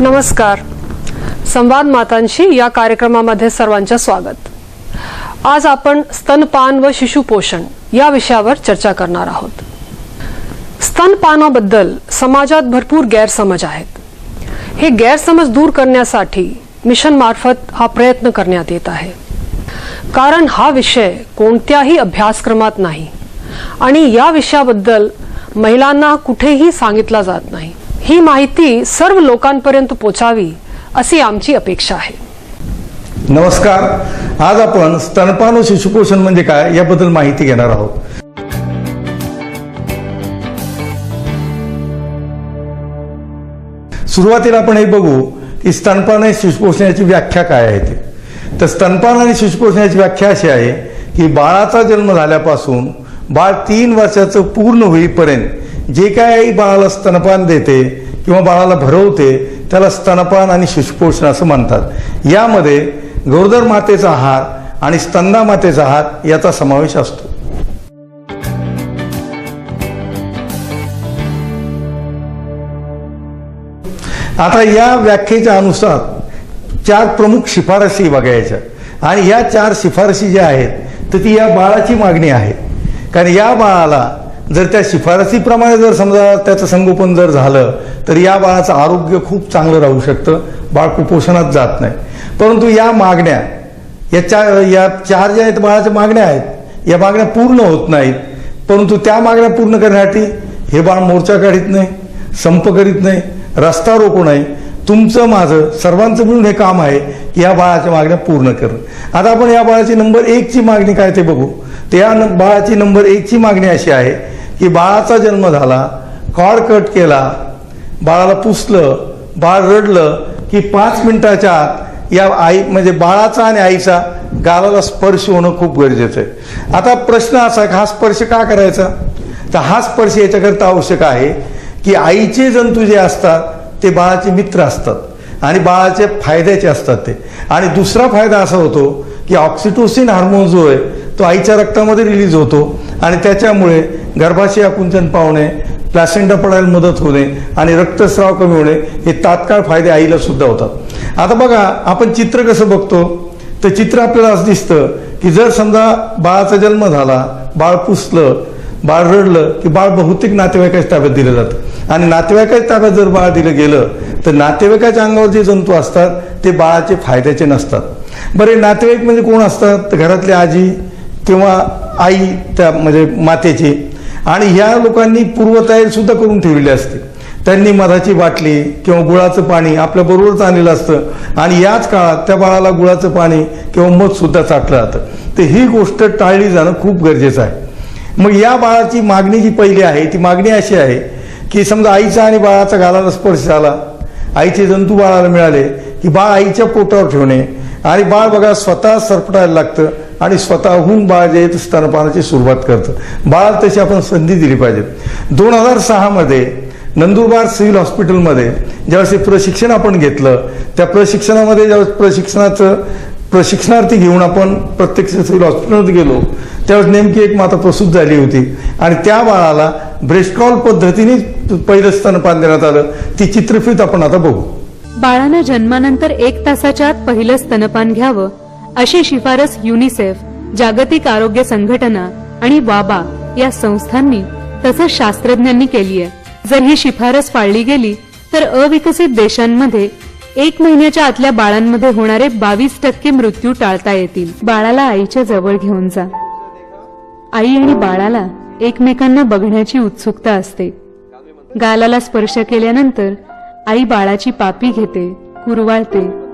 नमस्कार. संवाद मातांशी या कार्यक्रमामध्ये सर्वांचे स्वागत. आज आपण स्तनपान व शिशुपोषण या विषयावर चर्चा करणार आहोत. स्तनपानाबद्दल समाजात भरपूर गैरसमज आहेत. हे गैरसमज दूर करण्यासाठी मिशन मार्फत हा प्रयत्न करण्यात येत आहे. कारण हा विषय कोणत्याही अभ्यासक्रमात नाही आणि या विषयाबद्दल महिलांना कुठेही सांगितला जात नाही. ही माहिती सर्व लोकांपर्यंत पोचावी अशी आमची अपेक्षा आहे. नमस्कार. आज आपण स्तनपान व शिशुपोषण म्हणजे काय याबद्दल माहिती घेणार आहोत. सुरुवातीला आपण हे बघू की स्तनपान आणि शिशुपोषणाची व्याख्या काय आहे ते. तर स्तनपान आणि शिशुपोषणाची व्याख्या अशी आहे की बाळाचा जन्म झाल्यापासून बाळ तीन वर्षाचं पूर्ण होईपर्यंत जे काय आई बाळाला स्तनपान देते किंवा बाळाला भरवते त्याला स्तनपान आणि शिशुपोषण असं म्हणतात. यामध्ये गरोदर मातेचा आहार आणि स्तंदा मातेचा आहार याचा समावेश असतो. आता या व्याख्येच्या अनुसार चार प्रमुख शिफारसी बघायच्या. आणि या चार शिफारसी ज्या आहेत तर ती या बाळाची मागणी आहे. कारण या बाळाला जर त्या शिफारसीप्रमाणे जर समजा त्याचं संगोपन जर झालं तर या बाळाचं आरोग्य खूप चांगलं राहू शकतं. बाळ कुपोषणात जात नाही. परंतु या मागण्या या चार या चार ज्या आहेत बाळाच्या मागण्या आहेत या मागण्या पूर्ण होत नाहीत. परंतु त्या मागण्या पूर्ण करण्यासाठी हे बाळ मोर्चा काढीत नाही संप करीत नाही रस्ता रोको नाही. तुमचं माझं सर्वांचं मिळून हे काम आहे की या बाळाच्या मागण्या पूर्ण करणं. आता आपण या बाळाची नंबर एकची मागणी काय ते बघू. तर या बाळाची नंबर एकची मागणी अशी आहे की बाळाचा जन्म झाला कॉड कट केला बाळाला पुसलं बाळ रडलं की पाच मिनिटाच्या आत या आई म्हणजे बाळाचा आणि आईचा गालाला स्पर्श होणं खूप गरजेचं आहे. आता प्रश्न असा हा स्पर्श का करायचा? तर हा स्पर्श याच्याकरता आवश्यक आहे की आईचे जंतू जे असतात ते बाळाचे मित्र असतात आणि बाळाचे फायद्याचे असतात ते. आणि दुसरा फायदा असा होतो की ऑक्सिटोसिन हार्मोन जो आहे तो आईच्या रक्तामध्ये रिलीज होतो आणि त्याच्यामुळे गर्भाशय आकुंचन पावणे प्लॅसेंडा पडायला मदत होणे आणि रक्तस्राव कमी होणे हे तात्काळ फायदे आईला सुद्धा होतात. आता बघा आपण चित्र कसं बघतो? तर चित्र आपल्याला असं दिसतं की जर समजा बाळाचा जन्म झाला बाळ पुसलं बाळ रडलं की बाळ बहुतेक नातेवाईकाच्या ताब्यात दिलं जातं. आणि नातेवाईकाच्या ताब्यात जर बाळ दिलं गेलं तर नातेवाईकाच्या अंगावर जे जंतू असतात ते बाळाचे फायद्याचे नसतात. बरे नातेवाईक म्हणजे कोण असतात? तर घरातली आजी किंवा आई त्या म्हणजे मातेची. आणि ह्या लोकांनी पूर्वतयारी सुद्धा करून ठेवलेली असते. त्यांनी मधाची बाटली किंवा गुळाचं पाणी आपल्या बरोबरच आणलेलं असतं. आणि याच काळात त्या बाळाला गुळाचं पाणी किंवा मध सुद्धा चाटलं जातं. तर ही गोष्ट टाळली जाणं खूप गरजेचं आहे. मग या बाळाची मागणी जी पहिली आहे ती मागणी अशी आहे की समजा आईचा आणि बाळाचा गालाला स्पर्श झाला आईचे जंतू बाळाला मिळाले की बाळ आईच्या पोटावर ठेवणे. आणि बाळ बघा स्वतः सरपटायला लागतं. आणि स्वतःहून बाळ जे आहे स्तनपानाची सुरुवात करतं. बाळाला तशी आपण संधी दिली पाहिजे. दोन हजार सहामध्ये नंदुरबार सिव्हिल हॉस्पिटलमध्ये ज्यावेळेस प्रशिक्षण आपण घेतलं त्या प्रशिक्षणामध्ये ज्यावेळेस प्रशिक्षणाचं प्रशिक्षणार्थी घेऊन आपण प्रत्यक्ष सिव्हिल हॉस्पिटलमध्ये गेलो त्यावेळेस नेमकी एक माता प्रसूत झाली होती. आणि त्या बाळाला ब्रेस्टकॉल पद्धतीने पहिलं स्तनपान देण्यात आलं. ती चित्रफित आपण आता बघू. बाळानं जन्मानंतर एक तासाच्या आत पहिलं स्तनपान घ्यावं अशी शिफारस युनिसेफ जागतिक आरोग्य संघटना आणि वाबा या संस्थांनी तसंच शास्त्रज्ञांनी केली आहे जर ही शिफारस पाळली गेली तर अविकसित देशांमध्ये एक महिन्याच्या आतल्या बाळांमध्ये होणारे बावीस टक्के मृत्यू टाळता येतील. बाळाला आईच्या जवळ घेऊन जा. आई आणि बाळाला एकमेकांना बघण्याची उत्सुकता असते. गालाला स्पर्श केल्यानंतर आई बाळाची पापी घेते कुरवाळते.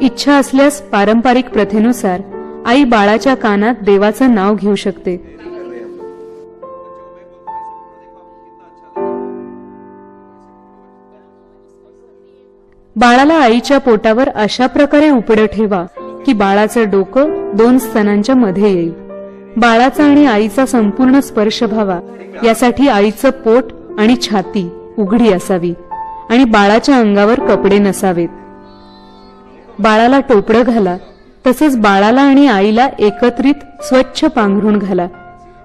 इच्छा असल्यास पारंपरिक प्रथेनुसार आई बाळाच्या कानात देवाचं नाव घेऊ शकते. बाळाला आईच्या पोटावर अशा प्रकारे उपडं ठेवा की बाळाचं डोकं दोन स्तनांच्या मध्ये येईल. बाळाचा आणि आईचा संपूर्ण स्पर्श व्हावा यासाठी आईचं पोट आणि छाती उघडी असावी आणि बाळाच्या अंगावर कपडे नसावेत. बाळाला टोपडं घाला तसेच बाळाला आणि आईला एकत्रित स्वच्छ पांघरून घाला.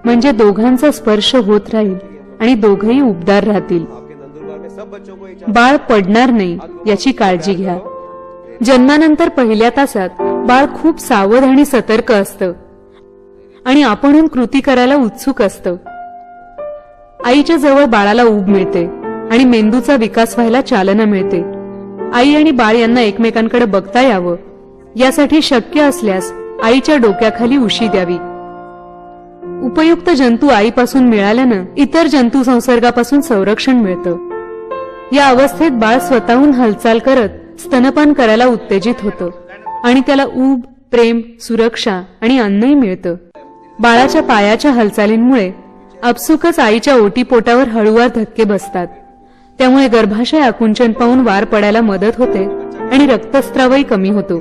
म्हणजे दोघांचा स्पर्श होत राहील आणि दोघही उबदार राहतील. बाळ पडणार नाही याची काळजी घ्या. जन्मानंतर पहिल्या तासात बाळ खूप सावध आणि सतर्क असतं. आणि आपणहून कृती करायला उत्सुक असतं. आईच्या जवळ बाळाला ऊब मिळते आणि मेंदूचा विकास व्हायला चालना मिळते. आई आणि बाळ यांना एकमेकांकडे बघता यावं. यासाठी शक्य असल्यास आईच्या डोक्याखाली उशी द्यावी. उपयुक्त जंतू आईपासून मिळाल्यानं इतर जंतू संसर्गापासून संरक्षण मिळतं. या अवस्थेत बाळ स्वतःहून हालचाल करत स्तनपान करायला उत्तेजित होतं आणि त्याला ऊब प्रेम सुरक्षा आणि अन्नही मिळतं. बाळाच्या पायाच्या हालचालींमुळे आपसुकच आईच्या ओटीपोटावर हळूवार धक्के बसतात. त्यामुळे गर्भाशय आकुंचन पाहून वार पडायला मदत होते आणि रक्तस्रावही कमी होतो.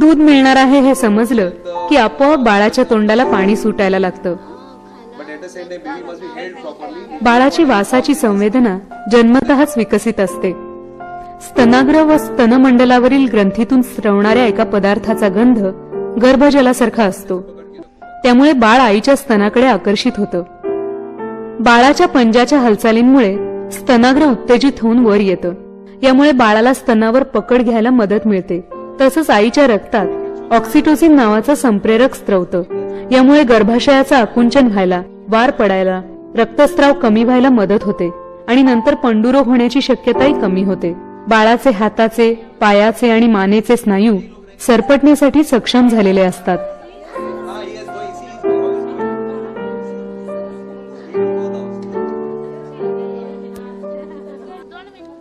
दूध मिळणार आहे हे समजलं की आपोआप बाळाच्या तोंडाला पाणी सुटायला लागतं. बाळाची वासाची संवेदना जन्मतःच विकसित असते. स्तनाग्र व स्तनमंडलावरील ग्रंथीतून स्रवणाऱ्या एका पदार्थाचा गंध गर्भजलासारखा असतो. त्यामुळे बाळ आईच्या स्तनाकडे आकर्षित होतं. बाळाच्या पंजाच्या हालचालींमुळे स्तनाग्र उत्तेजित होऊन वर येतं. यामुळे बाळाला स्तनावर पकड घ्यायला मदत मिळते. तसंच आईच्या रक्तात ऑक्सिटोसिन नावाचा संप्रेरक स्त्रवतं यामुळे गर्भाशयाचं आकुंचन व्हायला वार पडायला रक्तस्त्राव कमी व्हायला मदत होते आणि नंतर पंडुरोग होण्याची शक्यताही कमी होते. बाळाचे हाताचे पायाचे आणि मानेचे स्नायू सरपटण्यासाठी सक्षम झालेले असतात.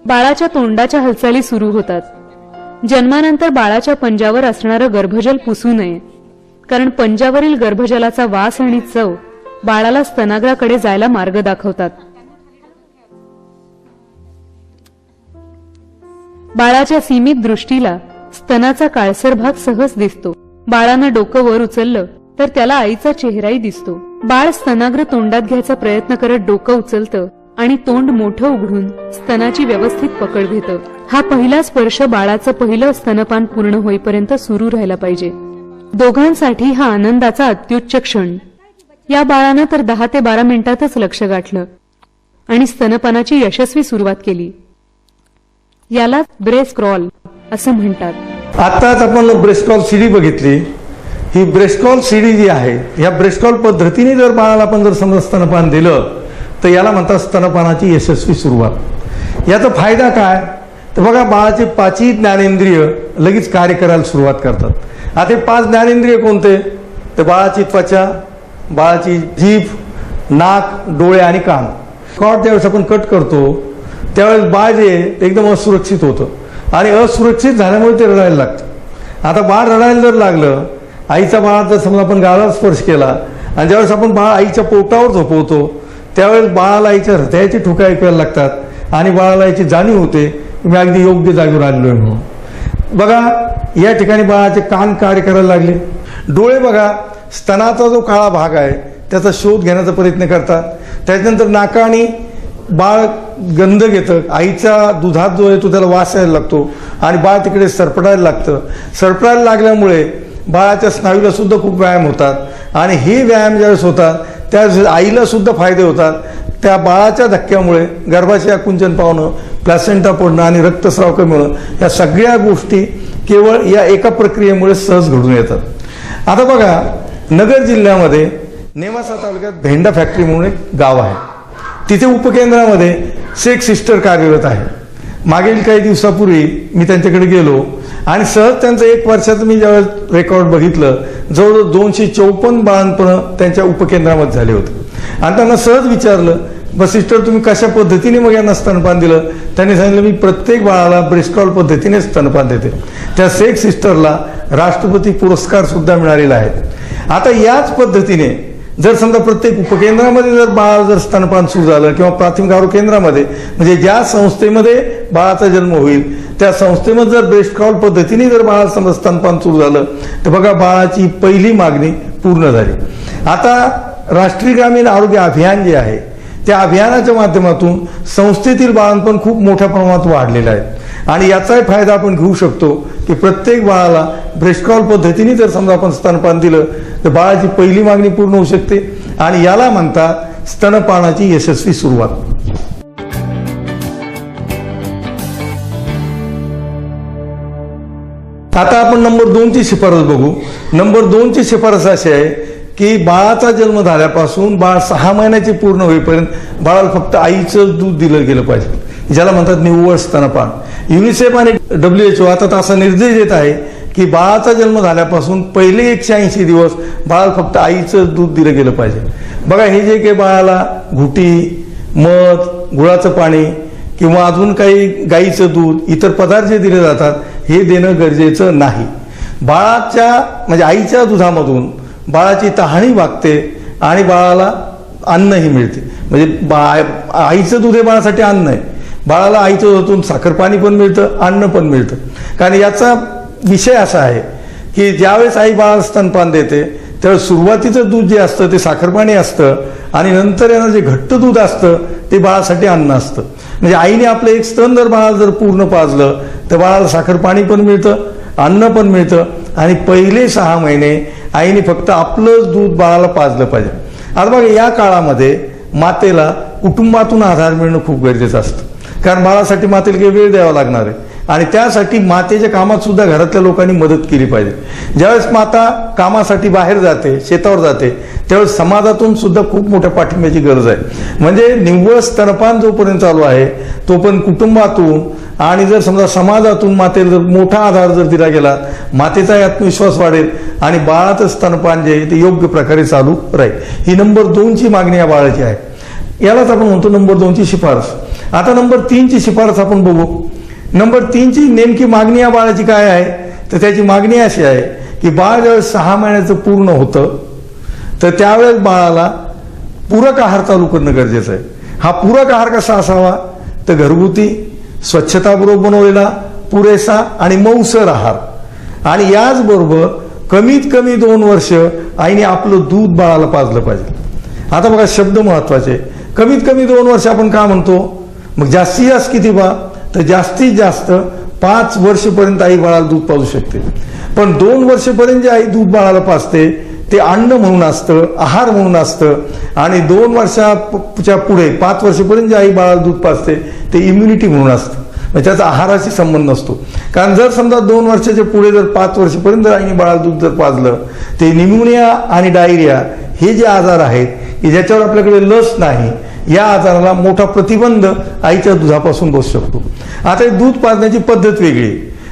बाळाच्या तोंडाच्या हालचाली सुरू होतात. जन्मानंतर बाळाच्या पंजावर असणारं गर्भजल पुसू नये. कारण पंजावरील गर्भजलाचा वास आणि चव बाळाला स्तनाग्राकडे जायला मार्ग दाखवतात. बाळाच्या सीमित दृष्टीला स्तनाचा काळसर भाग सहज दिसतो. बाळानं डोकं वर उचललं तर त्याला आईचा चेहराही दिसतो. बाळ स्तनाग्र तोंडात घ्यायचा प्रयत्न करत डोकं उचलतं आणि तोंड मोठं उघडून स्तनाची व्यवस्थित पकड घेतं. हा पहिला स्पर्श बाळाचं पहिलं स्तनपान पूर्ण होईपर्यंत सुरू राहिला पाहिजे. दोघांसाठी हा आनंदाचा अत्युच्च क्षण. या बाळानं तर दहा ते बारा मिनिटातच लक्ष गाठलं आणि स्तनपानाची यशस्वी सुरुवात केली. याला ब्रेस्ट क्रॉल असं म्हणतात. आताच आपण ब्रेस्कॉल सीडी बघितली. ही ब्रेस्कॉल सीडी जी आहे या ब्रेस्कॉल पद्धतीने जर बाळाला आपण जर समजा स्तनपान दिलं तर याला म्हणतात स्तनपानाची यशस्वी सुरुवात. याचा फायदा काय? तर बघा बाळाचे पाचही ज्ञानेंद्रिय लगेच कार्य करायला सुरुवात करतात. आता हे पाच ज्ञानेंद्रिय कोणते? तर बाळाची त्वचा बाळाची जीभ नाक डोळे आणि कान. कॉट ज्यावेळेस आपण कट करतो त्यावेळेस बाळ जे एकदम असुरक्षित होतं. आणि असुरक्षित झाल्यामुळे ते रडायला लागतं. आता बाळ रडायला जर लागलं आईचा बाळा जर समजा आपण गाळाला स्पर्श केला आणि ज्यावेळेस आपण बाळ आईच्या पोटावर झोपवतो त्यावेळेस बाळाला आईच्या हृदयाची ठोका ऐकायला लागतात आणि बाळाला याची जाणीव होते मी अगदी योग्य जागेवर आलेलो आहे म्हणून. बघा या ठिकाणी बाळाचे कान कार्य करायला लागले. डोळे बघा स्तनाचा जो काळा भाग आहे त्याचा शोध घेण्याचा प्रयत्न करतात. त्याच्यानंतर नाका आणि बाळ गंध घेतं आईचा दुधात जो आहे तो त्याला वास यायला लागतो आणि बाळ तिकडे सरपटायला लागतं. सरपटायला लागल्यामुळे बाळाच्या स्नायूला सुद्धा खूप व्यायाम होतात आणि हे व्यायाम ज्यावेळेस होतात त्या आईला सुद्धा फायदे होतात. त्या बाळाच्या धक्क्यामुळे गर्भाशय कुंचन पावणं प्लॅसेंटा पडणं आणि रक्तस्राव कमी होणं या सगळ्या गोष्टी केवळ या एका प्रक्रियेमुळे सहज घडून येतात. आता बघा नगर जिल्ह्यामध्ये नेवासा तालुक्यात भेंडा फॅक्टरी म्हणून एक गाव आहे. तिथे उपकेंद्रामध्ये सेक सिस्टर कार्यरत आहे. मागील काही दिवसापूर्वी मी त्यांच्याकडे गेलो. आणि सहज त्यांचं एक वर्षाचं मी ज्यावेळेस रेकॉर्ड बघितलं जवळजवळ दोनशे चौपन्न बाळणपणं त्यांच्या उपकेंद्रामध्ये झाले होते. आणि त्यांना सहज विचारलं बस सिस्टर तुम्ही कशा पद्धतीने मग यांना स्तनपान दिलं? त्यांनी सांगितलं मी प्रत्येक बाळाला ब्रेस्टॉल पद्धतीने स्तनपान देते. त्या सेक सिस्टरला राष्ट्रपती पुरस्कार सुद्धा मिळालेला आहे. आता याच पद्धतीने जर समजा प्रत्येक उपकेंद्रामध्ये जर बाळ जर स्तनपान सुरू झालं किंवा प्राथमिक आरोग्य केंद्रामध्ये म्हणजे ज्या संस्थेमध्ये बाळाचा जन्म होईल त्या संस्थेमध्ये जर ब्रेस्ट कॉल पद्धतीने जर बाळाला समजा स्तनपान सुरू झालं तर बघा बाळाची पहिली मागणी पूर्ण झाली. आता राष्ट्रीय ग्रामीण आरोग्य अभियान जे आहे त्या अभियानाच्या माध्यमातून संस्थेतील बाळांपण खूप मोठ्या प्रमाणात वाढलेलं आहे आणि याचाही फायदा आपण घेऊ शकतो की प्रत्येक बाळाला ब्रेस्टकॉल पद्धतीने जर समजा आपण स्तनपान दिलं तर बाळाची पहिली मागणी पूर्ण होऊ शकते. आणि याला म्हणतात स्तनपानाची यशस्वी सुरुवात. आता आपण नंबर दोनची शिफारस बघू. नंबर दोनची शिफारस अशी आहे की बाळाचा जन्म झाल्यापासून बाळ सहा महिन्याचे पूर्ण होईपर्यंत बाळाला फक्त आईचं दूध दिलं गेलं पाहिजे. ज्याला म्हणतात निव्वळ स्तनपान. युनिसेफ आणि डब्ल्यू एच ओ आता असा निर्देश देत आहे की बाळाचा जन्म झाल्यापासून पहिले एकशे ऐंशी दिवस बाळाला फक्त आईचं दूध दिलं गेलं पाहिजे. बघा हे जे काही बाळाला घुटी मध गुळाचं पाणी किंवा अजून काही गाईचं दूध इतर पदार्थ जे दिले जातात हे देणं गरजेचं नाही. बाळाच्या म्हणजे आईच्या दुधामधून बाळाची तहाणी भागते आणि बाळाला अन्नही मिळते. म्हणजे बा आईचं दूध हे बाळासाठी अन्न आहे. बाळाला आईच्या दुधातून साखर पाणी पण मिळतं अन्न पण मिळतं. कारण याचा विषय असा आहे की ज्यावेळेस आई बाळाला स्तनपान देते त्यावेळेस सुरुवातीचं दूध जे असतं ते साखरपाणी असतं आणि नंतर यांना जे घट्ट दूध असतं ते बाळासाठी अन्न असतं. म्हणजे आईने आपलं एक स्तन जर बाळाला जर पूर्ण पाजलं तर बाळाला साखर पाणी पण मिळतं अन्न पण मिळतं. आणि पहिले सहा महिने आईने फक्त आपलंच दूध बाळाला पाजलं पाहिजे. आता बघा या काळामध्ये मातेला कुटुंबातून आधार मिळणं खूप गरजेचं असतं. कारण बाळासाठी मातेला काही वेळ द्यावा लागणार आहे. आणि त्यासाठी मातेच्या कामात सुद्धा घरातल्या लोकांनी मदत केली पाहिजे. ज्यावेळेस माता कामासाठी बाहेर जाते शेतावर जाते त्यावेळेस समाजातून सुद्धा खूप मोठ्या पाठिंब्याची गरज आहे. म्हणजे निव्वळ स्तनपान जोपर्यंत चालू आहे तोपर्यंत कुटुंबातून आणि जर समजा समाजातून मातेला जर मोठा आधार जर दिला गेला मातेचाही आत्मविश्वास वाढेल आणि बाळाचं स्तनपान जे आहे ते योग्य प्रकारे चालू राहील. ही नंबर दोनची मागणी या बाळाची आहे. यालाच आपण म्हणतो नंबर दोनची शिफारस. आता नंबर तीनची शिफारस आपण बघू. नंबर तीनची नेमकी मागणी या बाळाची काय आहे? तर त्याची मागणी अशी आहे की बाळ ज्यावेळेस सहा महिन्याचं पूर्ण होतं तर त्यावेळेस बाळाला पूरक आहार चालू करणं गरजेचं आहे. हा पूरक आहार कसा असावा? तर घरगुती स्वच्छताबरोबर बनवलेला पुरेसा आणि मौसर आहार. आणि याचबरोबर कमीत कमी दोन वर्ष आईने आपलं दूध बाळाला पाजलं पाहिजे. आता बघा शब्द महत्त्वाचे. कमीत कमी दोन वर्ष आपण का म्हणतो? मग जास्तीत जास्त किती बा? तर जास्तीत जास्त पाच वर्षपर्यंत आई बाळाला दूध पाजू शकते. पण दोन वर्षपर्यंत जे आई दूध बाळाला पाजते ते अन्न म्हणून असतं आहार म्हणून असतं आणि दोन वर्षाच्या पुढे पाच वर्षपर्यंत जे आई बाळाला दूध पाजते ते इम्युनिटी म्हणून असतं. म्हणजे त्याचा आहाराशी संबंध असतो कारण जर समजा दोन वर्षाच्या पुढे जर पाच वर्षपर्यंत जर आईने बाळाला दूध जर पाजलं ते निमोनिया आणि डायरिया हे जे आजार आहेत की ज्याच्यावर आपल्याकडे लस नाही या आजाराला मोठा प्रतिबंध आईच्या दुधापासून बसू शकतो. आता हे दूध पाजण्याची पद्धत वेगळी.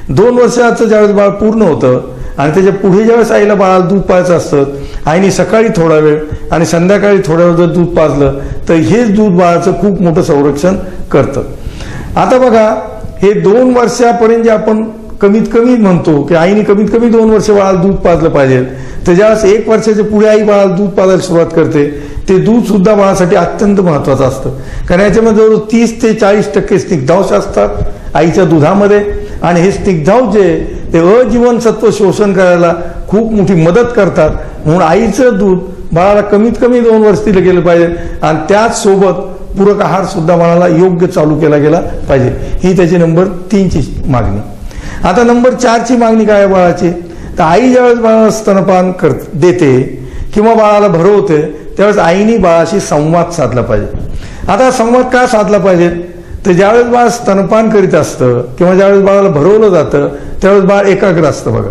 दोन वर्षाचं ज्यावेळेस बाळ पूर्ण होतं आणि त्याच्या पुढे ज्यावेळेस आईला बाळाला दूध पाजायचं असतं आईने सकाळी थोडा वेळ आणि संध्याकाळी थोड्या वेळ जर दूध पाजलं तर हेच दूध बाळाचं खूप मोठं संरक्षण करतं. आता बघा हे दोन वर्षापर्यंत जे आपण कमीत कमी म्हणतो की आईने कमीत कमी दोन वर्ष बाळाला दूध पाजलं पाहिजे तर ज्यावेळेस एक वर्षाच्या पुढे आई बाळाला दूध पाजायला सुरुवात करते ते दूध सुद्धा बाळासाठी अत्यंत महत्वाचं असतं. कारण याच्यामध्ये जवळ तीस ते चाळीस टक्के स्निग्धांश असतात आईच्या दुधामध्ये. आणि हे स्निग्धांश जे ते अजीवनसत्व शोषण करायला खूप मोठी मदत करतात. म्हणून आईचं दूध बाळाला कमीत कमी दोन वर्ष दिलं गेलं पाहिजे. आणि त्याचसोबत पूरक आहार सुद्धा बाळाला योग्य चालू केला गेला पाहिजे. ही त्याची नंबर तीनची मागणी. आता नंबर चारची मागणी काय आहे बाळाची? तर आई ज्यावेळेस बाळाला स्तनपान कर देते किंवा बाळाला भरवते त्यावेळेस आईने बाळाशी संवाद साधला पाहिजे. आता संवाद का साधला पाहिजे? तर ज्यावेळेस बाळ स्तनपान करीत असतं किंवा ज्यावेळेस बाळाला भरवलं जातं त्यावेळेस बाळ एकाग्र असतं बघा.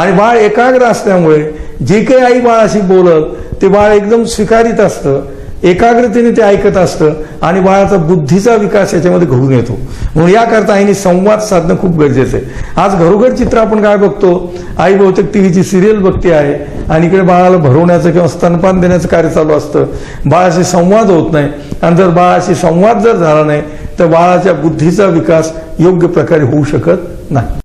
आणि बाळ एकाग्र असल्यामुळे जे काही आई बाळाशी बोलत ते बाळ एकदम स्वीकारित असतं. एकाग्रतेने ते ऐकत असतं आणि बाळाचा बुद्धीचा विकास याच्यामध्ये घडून येतो. म्हणून याकरता आईने संवाद साधणं खूप गरजेचं आहे. आज घरोघर चित्र आपण काय बघतो? आई बहुतेक टीव्हीची सिरियल बघते आहे आणि इकडे बाळाला भरवण्याचं किंवा स्तनपान देण्याचं कार्य चालू असतं. बाळाशी संवाद होत नाही. आणि जर बाळाशी संवाद जर झाला नाही तर बाळाच्या बुद्धीचा विकास योग्य प्रकारे होऊ शकत नाही.